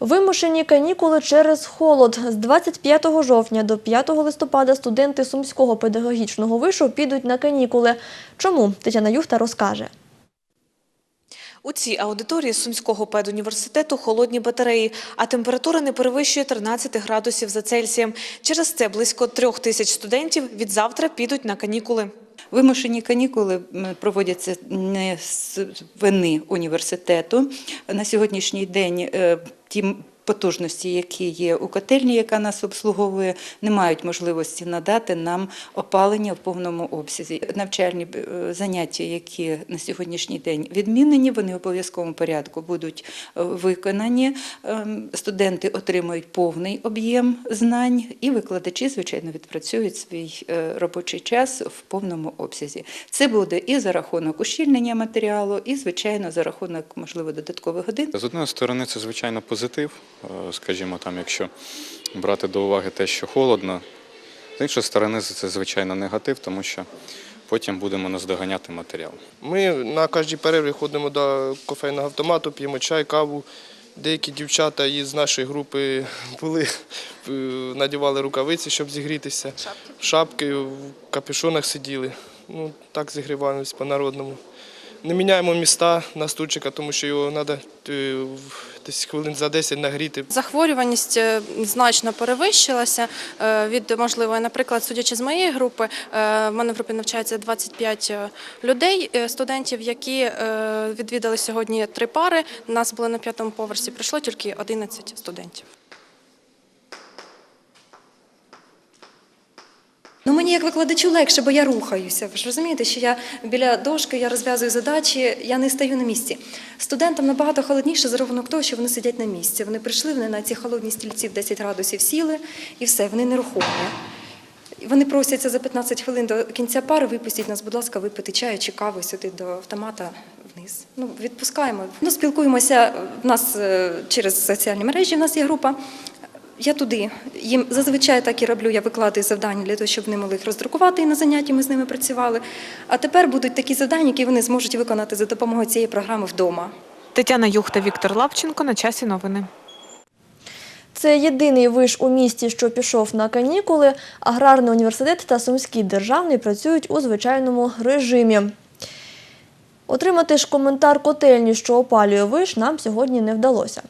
Вимушені канікули через холод. З 25 жовтня до 5 листопада студенти Сумського педагогічного вишу підуть на канікули. Чому? Тетяна Юхта розкаже. У цій аудиторії Сумського педуніверситету холодні батареї, а температура не перевищує 13 градусів за Цельсієм. Через це близько трьох тисяч студентів від завтра підуть на канікули. Вимушені канікули проводяться не з вини університету. На сьогоднішній день е, ті потужності, які є у котельні, яка нас обслуговує, не мають можливості надати нам опалення в повному обсязі. Навчальні е, заняття, які на сьогоднішній день відмінені, вони в обов'язковому порядку будуть е, виконані. Ем, Студенти отримують повний об'єм знань, і викладачі, звичайно, відпрацюють свій е, робочий час в повному обсязі. Це буде і за рахунок ущільнення матеріалу, і, звичайно, за рахунок, можливо, додаткових годин. З одної сторони, це звичайно позитив, скажімо, там, якщо брати до уваги те, що холодно. З іншої сторони, це звичайно негатив, тому що потім будемо наздоганяти матеріал. Ми на кожній перерві ходимо до кофейного автомату, п'ємо чай, каву. Деякі дівчата із нашої групи були, е, надівали рукавиці, щоб зігрітися. Шапки, в капюшонах сиділи. Ну, так зігріваємось по-народному. Не міняємо міста на стульчика, тому що його треба десь хвилин за 10 нагріти. Захворюваність е, значно перевищилася е, від можливо, наприклад, судячи з моєї групи, е, в мене в групі навчається 25 людей, студентів, які відвідали сьогодні три пари. Нас було на п'ятому поверсі, прийшло тільки 11 студентів. Ну мені як викладачу легше, бо я рухаюся. Ви ж розумієте, що я біля дошки, я розв'язую задачі, я не стою на місці. Студентам набагато холодніше за рахунок того, що вони сидять на місці. Вони прийшли, вони на ці холодні стільці в 10 градусів сіли і все, вони нерухомі. Вони просяться за 15 хвилин до кінця пари, випустіть нас, будь ласка, випити чаю чи кави сюди до автомата вниз. Ну, відпускаємо. Ну, спілкуємося в нас е, через соціальні мережі, в нас є група. Я туди їм зазвичай так і роблю. Я викладаю завдання для того, щоб вони могли їх роздрукувати і на занятті ми з ними працювали. А тепер будуть такі завдання, які вони зможуть виконати за допомогою цієї програми вдома. Тетяна Юхта, Віктор Лапченко. На часі новини. Це єдиний виш у місті, що пішов на канікули. Аграрний університет та Сумський державний працюють у звичайному режимі. Отримати ж коментар котельні, що опалює виш, нам сьогодні не вдалося.